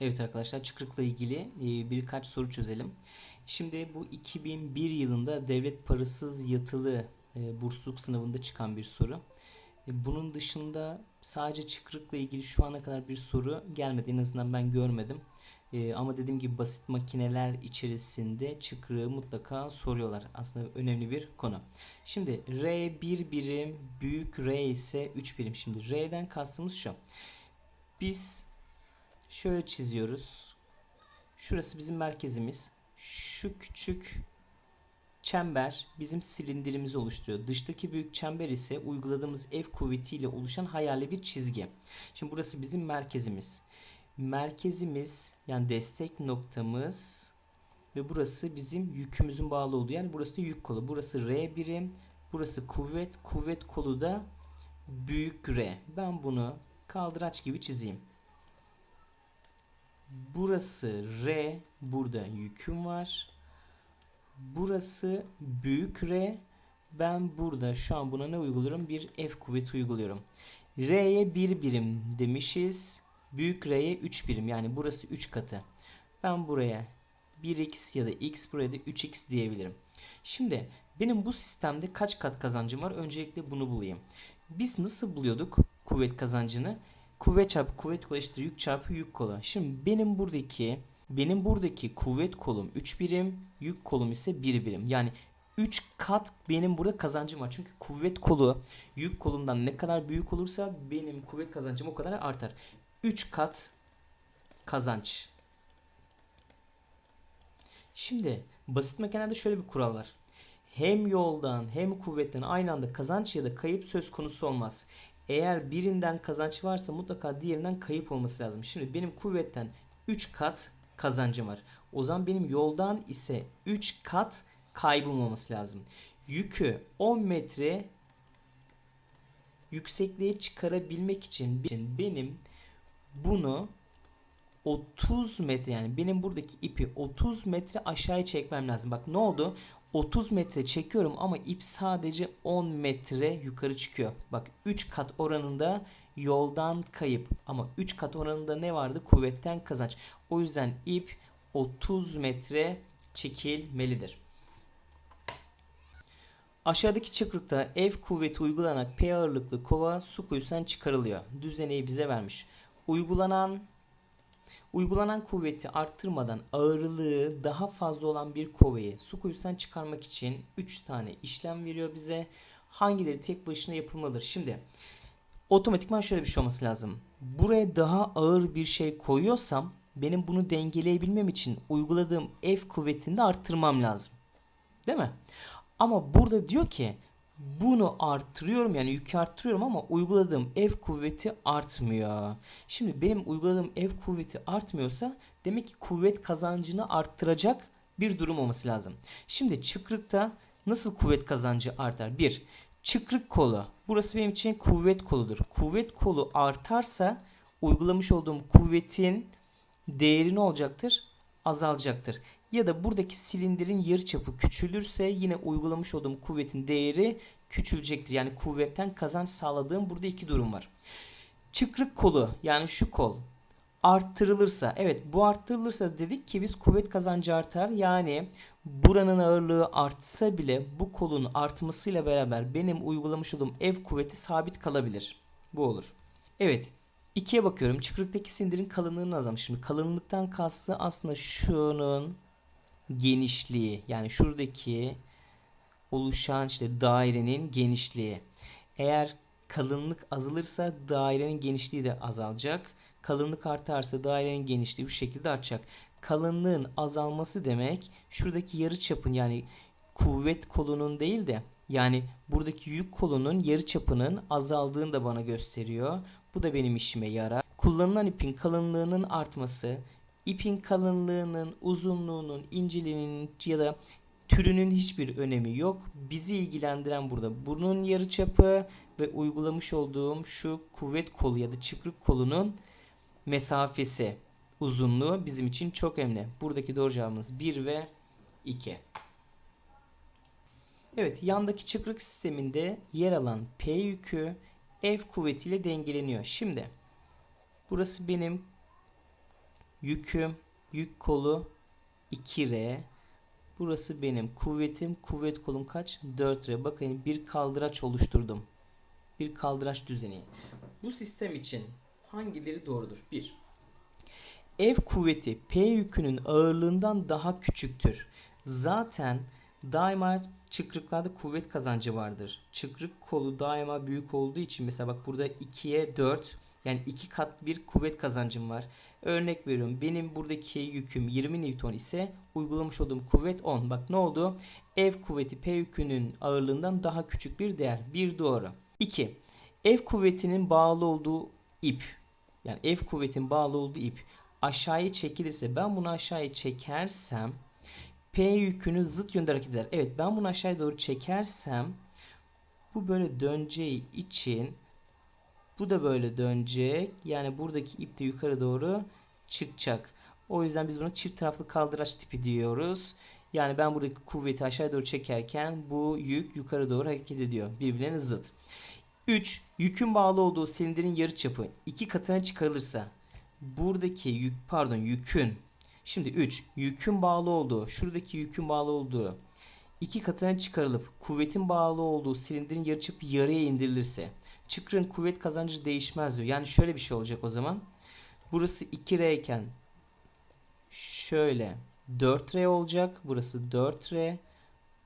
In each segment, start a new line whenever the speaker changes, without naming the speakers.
Evet arkadaşlar çıkrıkla ilgili e, birkaç soru çözelim. Şimdi bu 2001 yılında devlet parasız yatılı e, bursluluk sınavında çıkan bir soru. E, Bunun dışında sadece çıkrıkla ilgili şu ana kadar bir soru gelmedi. En azından ben görmedim. Ama dediğim gibi basit makineler içerisinde çıkrığı mutlaka soruyorlar. Aslında önemli bir konu. Şimdi R 1 birim, büyük R ise 3 birim. Şimdi R'den kastımız şu. Biz Şöyle çiziyoruz. Şurası bizim merkezimiz. Şu küçük çember bizim silindirimizi oluşturuyor. Dıştaki büyük çember ise uyguladığımız F kuvvetiyle oluşan hayali bir çizgi. Şimdi burası bizim merkezimiz. Merkezimiz yani destek noktamız ve burası bizim yükümüzün bağlı olduğu yani burası da yük kolu. Burası R birim, burası kuvvet, kuvvet kolu da büyük R. Ben bunu kaldıraç gibi çizeyim. Burası R. Burada yüküm var. Burası büyük R. Ben burada şu an buna ne uyguluyorum? Bir F kuvveti uyguluyorum. R'ye 1 birim demişiz. Büyük R'ye 3 birim. Yani burası 3 katı. Ben buraya 1x ya da x buraya da 3x diyebilirim. Şimdi benim bu sistemde kaç kat kazancım var? Öncelikle bunu bulayım. Biz nasıl buluyorduk kuvvet kazancını? Kuvvet çarpı kuvvet kolu eşittir yük çarpı yük kolu. Şimdi benim buradaki benim buradaki kuvvet kolum 3 birim, yük kolum ise 1 birim. Yani 3 kat benim burada kazancım var. Çünkü kuvvet kolu yük kolundan ne kadar büyük olursa benim kuvvet kazancım o kadar artar. 3 kat kazanç. Şimdi basit makinede şöyle bir kural var. Hem yoldan hem kuvvetten aynı anda kazanç ya da kayıp söz konusu olmaz. Eğer birinden kazanç varsa mutlaka diğerinden kayıp olması lazım. Şimdi benim kuvvetten 3 kat kazancım var. O zaman benim yoldan ise 3 kat kaybım olması lazım. Yükü 10 metre yüksekliğe çıkarabilmek için benim bunu 30 metre yani benim buradaki ipi 30 metre aşağıya çekmem lazım. Bak ne oldu? 30 metre çekiyorum ama ip sadece 10 metre yukarı çıkıyor. Bak 3 kat oranında yoldan kayıp ama 3 kat oranında ne vardı? Kuvvetten kazanç. O yüzden ip 30 metre çekilmelidir. Aşağıdaki çıkrıkta F kuvveti uygulanarak P ağırlıklı kova su kuyusundan çıkarılıyor. Düzeneyi bize vermiş. Uygulanan Uygulanan kuvveti arttırmadan ağırlığı daha fazla olan bir kovayı su kuyusundan çıkarmak için 3 tane işlem veriyor bize. Hangileri tek başına yapılmalıdır? Şimdi otomatikman şöyle bir şey olması lazım. Buraya daha ağır bir şey koyuyorsam benim bunu dengeleyebilmem için uyguladığım F kuvvetini de arttırmam lazım. Değil mi? Ama burada diyor ki bunu arttırıyorum yani yükü arttırıyorum ama uyguladığım F kuvveti artmıyor. Şimdi benim uyguladığım F kuvveti artmıyorsa demek ki kuvvet kazancını arttıracak bir durum olması lazım. Şimdi çıkrıkta nasıl kuvvet kazancı artar? 1. Çıkrık kolu. Burası benim için kuvvet koludur. Kuvvet kolu artarsa uygulamış olduğum kuvvetin değeri ne olacaktır? Azalacaktır. Ya da buradaki silindirin yarıçapı küçülürse yine uygulamış olduğum kuvvetin değeri küçülecektir. Yani kuvvetten kazanç sağladığım burada iki durum var. Çıkrık kolu yani şu kol arttırılırsa evet bu arttırılırsa dedik ki biz kuvvet kazancı artar. Yani buranın ağırlığı artsa bile bu kolun artmasıyla beraber benim uygulamış olduğum ev kuvveti sabit kalabilir. Bu olur. Evet ikiye bakıyorum. Çıkrıktaki sindirin kalınlığını azalmış. Şimdi kalınlıktan kastı aslında şunun genişliği. Yani şuradaki oluşan işte dairenin genişliği. Eğer kalınlık azalırsa dairenin genişliği de azalacak. Kalınlık artarsa dairenin genişliği bu şekilde artacak. Kalınlığın azalması demek şuradaki yarı çapın yani kuvvet kolunun değil de yani buradaki yük kolunun yarı çapının azaldığını da bana gösteriyor. Bu da benim işime yarar. Kullanılan ipin kalınlığının artması, ipin kalınlığının, uzunluğunun, inceliğinin ya da türünün hiçbir önemi yok. Bizi ilgilendiren burada bunun yarıçapı ve uygulamış olduğum şu kuvvet kolu ya da çıkrık kolunun mesafesi, uzunluğu bizim için çok önemli. Buradaki doğru cevabımız 1 ve 2. Evet, yandaki çıkrık sisteminde yer alan P yükü F kuvvetiyle dengeleniyor. Şimdi burası benim yüküm, yük kolu 2R. Burası benim kuvvetim. Kuvvet kolum kaç? 4R. Bakın bir kaldıraç oluşturdum. Bir kaldıraç düzeni. Bu sistem için hangileri doğrudur? 1. Ev kuvveti P yükünün ağırlığından daha küçüktür. Zaten daima çıkrıklarda kuvvet kazancı vardır. Çıkrık kolu daima büyük olduğu için mesela bak burada 2'ye 4 yani 2 kat bir kuvvet kazancım var. Örnek veriyorum benim buradaki yüküm 20 Newton ise uygulamış olduğum kuvvet 10. Bak ne oldu? Ev kuvveti P yükünün ağırlığından daha küçük bir değer. Bir doğru. 2. Ev kuvvetinin bağlı olduğu ip yani ev kuvvetin bağlı olduğu ip aşağıya çekilirse ben bunu aşağıya çekersem P yükünü zıt yönde hareket eder. Evet ben bunu aşağıya doğru çekersem bu böyle döneceği için bu da böyle dönecek. Yani buradaki ip de yukarı doğru çıkacak. O yüzden biz buna çift taraflı kaldıraç tipi diyoruz. Yani ben buradaki kuvveti aşağıya doğru çekerken bu yük yukarı doğru hareket ediyor. Birbirlerine zıt. 3. Yükün bağlı olduğu silindirin yarıçapı iki katına çıkarılırsa buradaki yük pardon yükün şimdi 3 yükün bağlı olduğu şuradaki yükün bağlı olduğu iki katına çıkarılıp kuvvetin bağlı olduğu silindirin yarıçapı yarıya indirilirse çıkrın kuvvet kazancı değişmez diyor. Yani şöyle bir şey olacak o zaman. Burası 2R iken şöyle 4R olacak. Burası 4R.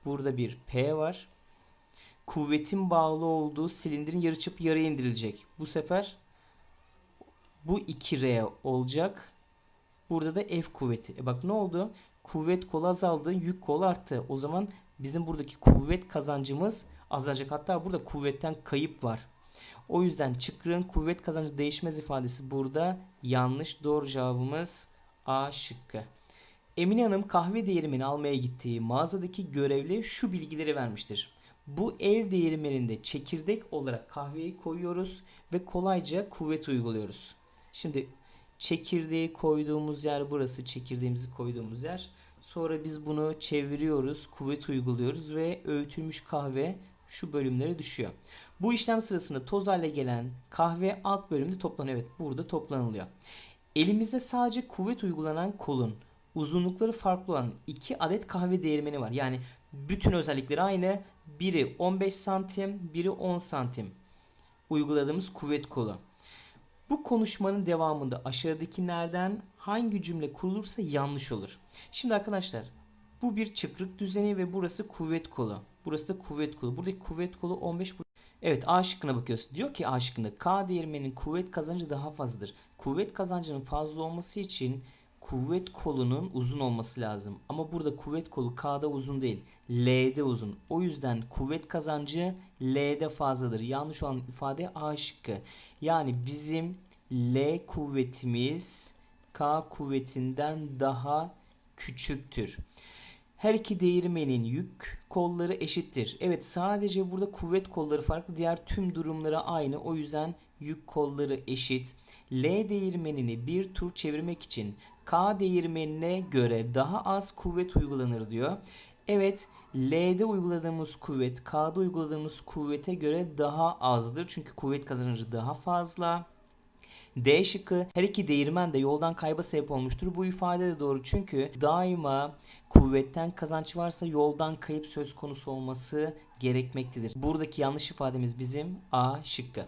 Burada bir P var. Kuvvetin bağlı olduğu silindirin yarıçapı yarıya indirilecek. Bu sefer bu 2R olacak. Burada da F kuvveti. E bak ne oldu? Kuvvet kolu azaldı, yük kolu arttı. O zaman bizim buradaki kuvvet kazancımız azalacak. Hatta burada kuvvetten kayıp var. O yüzden çıkrığın kuvvet kazancı değişmez ifadesi burada yanlış. Doğru cevabımız A şıkkı. Emine Hanım kahve değirmeni almaya gittiği mağazadaki görevli şu bilgileri vermiştir. Bu ev değirmeninde çekirdek olarak kahveyi koyuyoruz ve kolayca kuvvet uyguluyoruz. Şimdi çekirdeği koyduğumuz yer burası. Çekirdeğimizi koyduğumuz yer. Sonra biz bunu çeviriyoruz, kuvvet uyguluyoruz ve öğütülmüş kahve şu bölümlere düşüyor. Bu işlem sırasında toz hale gelen kahve alt bölümde toplanıyor. Evet burada toplanılıyor. Elimizde sadece kuvvet uygulanan kolun uzunlukları farklı olan iki adet kahve değirmeni var. Yani bütün özellikleri aynı. Biri 15 santim, biri 10 santim uyguladığımız kuvvet kolu. Bu konuşmanın devamında aşağıdakilerden hangi cümle kurulursa yanlış olur. Şimdi arkadaşlar bu bir çıkrık düzeni ve burası kuvvet kolu. Burası da kuvvet kolu. Buradaki kuvvet kolu 15. Evet A şıkkına bakıyoruz. Diyor ki A şıkkında K değirmeninin kuvvet kazancı daha fazladır. Kuvvet kazancının fazla olması için kuvvet kolunun uzun olması lazım. Ama burada kuvvet kolu K'da uzun değil. L'de uzun. O yüzden kuvvet kazancı L'de fazladır. Yanlış olan ifade A şıkkı. Yani bizim L kuvvetimiz K kuvvetinden daha küçüktür. Her iki değirmenin yük kolları eşittir. Evet sadece burada kuvvet kolları farklı. Diğer tüm durumlara aynı. O yüzden yük kolları eşit. L değirmenini bir tur çevirmek için K değirmenine göre daha az kuvvet uygulanır diyor. Evet L'de uyguladığımız kuvvet K'da uyguladığımız kuvvete göre daha azdır. Çünkü kuvvet kazancı daha fazla. D şıkkı her iki değirmen de yoldan kayba sebep olmuştur. Bu ifade de doğru çünkü daima kuvvetten kazanç varsa yoldan kayıp söz konusu olması gerekmektedir. Buradaki yanlış ifademiz bizim A şıkkı.